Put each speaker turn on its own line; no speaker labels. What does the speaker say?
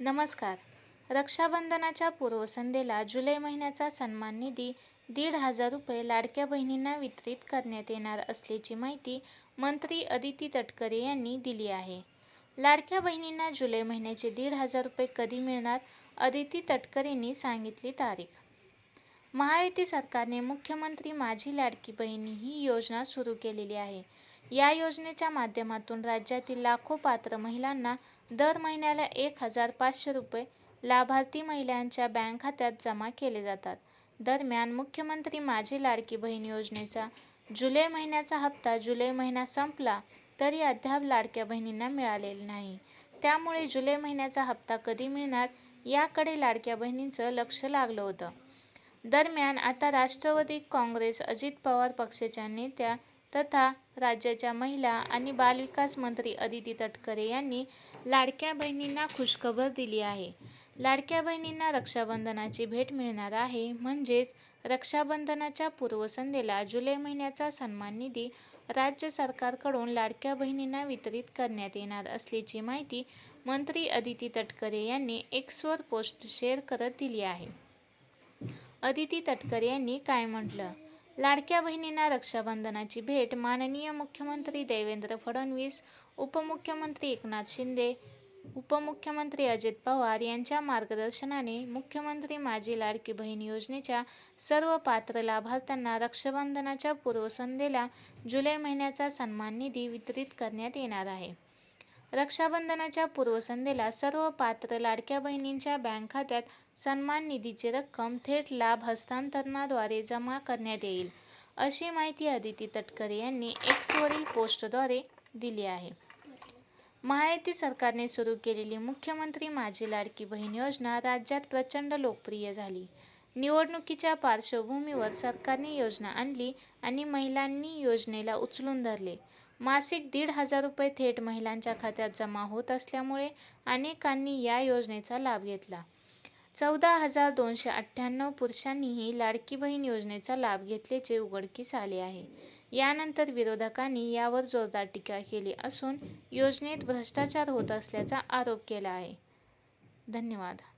नमस्कार. रक्षाबंधनाच्या पूर्वसंध्येला जुलै महिन्याचा सन्मान निधी दीड हजार रुपये लाडक्या बहिणींना वितरित करण्यात येणार असल्याची माहिती मंत्री अदिती तटकरे यांनी दिली आहे. लाडक्या बहिणींना जुलै महिन्याचे दीड हजार रुपये कधी मिळणार अदिती तटकरेंनी सांगितली तारीख. महायुती सरकारने मुख्यमंत्री माझी लाडकी बहीण ही योजना सुरू केलेली आहे. या योजनेच्या माध्यमातून राज्यातील लाखो पात्र महिलांना दर महिन्याला एक हजार पाचशे रुपये लाभार्थी महिलांच्या बँक खात्यात जमा केले जातात. दरम्यान मुख्यमंत्री माझी लाडकी बहीण योजनेचा जुलै महिन्याचा हप्ता जुलै महिना संपला तरी अद्याप लाडक्या बहिणींना मिळालेला नाही. त्यामुळे जुलै महिन्याचा हप्ता कधी मिळणार याकडे लाडक्या बहिणींचं लक्ष लागलं होतं. दरम्यान आता राष्ट्रवादी काँग्रेस अजित पवार पक्षाच्या नेत्या तथा राज्याच्या महिला आणि बालविकास मंत्री अदिती तटकरे यांनी लाडक्या बहिणींना खुशखबर दिली आहे. लाडक्या बहिणींना रक्षाबंधनाची भेट मिळणार आहे म्हणजेच रक्षाबंधनाच्या पूर्वसंध्येला जुलै महिन्याचा सन्मान निधी राज्य सरकारकडून लाडक्या बहिणींना वितरित करण्यात येणार असल्याची माहिती मंत्री अदिती तटकरे यांनी एक्सवर पोस्ट शेअर करत दिली आहे. अदिती तटकरे यांनी काय म्हटलं? लाडक्या बहिणींना रक्षाबंधनाची भेट माननीय मुख्यमंत्री देवेंद्र फडणवीस उपमुख्यमंत्री एकनाथ शिंदे उपमुख्यमंत्री अजित पवार यांच्या मार्गदर्शनाने मुख्यमंत्री माझी लाडकी बहीण योजनेच्या सर्व पात्र लाभार्थ्यांना रक्षाबंधनाच्या पूर्वसंध्येला जुलै महिन्याचा सन्मान निधी वितरित करण्यात येणार आहे. रक्षाबंधनाच्या पूर्वसंध्येला सर्व पात्र लाडक्या बहिणींच्या बँक खात्यात सन्मान निधीची रक्कम थेट लाभ हस्तांतरणाद्वारे जमा करण्यात येईल अशी माहिती अदिती तटकरे यांनी एक्सवरील पोस्टद्वारे दिली आहे. महायुती सरकारने सुरू केलेली मुख्यमंत्री माझी लाडकी बहीण योजना राज्यात प्रचंड लोकप्रिय झाली. निवडणुकीच्या पार्श्वभूमीवर सरकारने योजना आणली आणि महिलांनी योजनेला उचलून धरले. मासिक दीड हजार रुपये थेट महिलांच्या खात्यात जमा होत असल्यामुळे अनेकांनी या योजनेचा लाभ घेतला. चौदा हजार दोनशे अठ्ठ्याण्णव पुरुषांनीही लाडकी बहीण योजनेचा लाभ घेतल्याचे उघडकीस आले आहे. यानंतर विरोधकांनी यावर जोरदार टीका केली असून योजनेत भ्रष्टाचार होत असल्याचा आरोप केला आहे. धन्यवाद.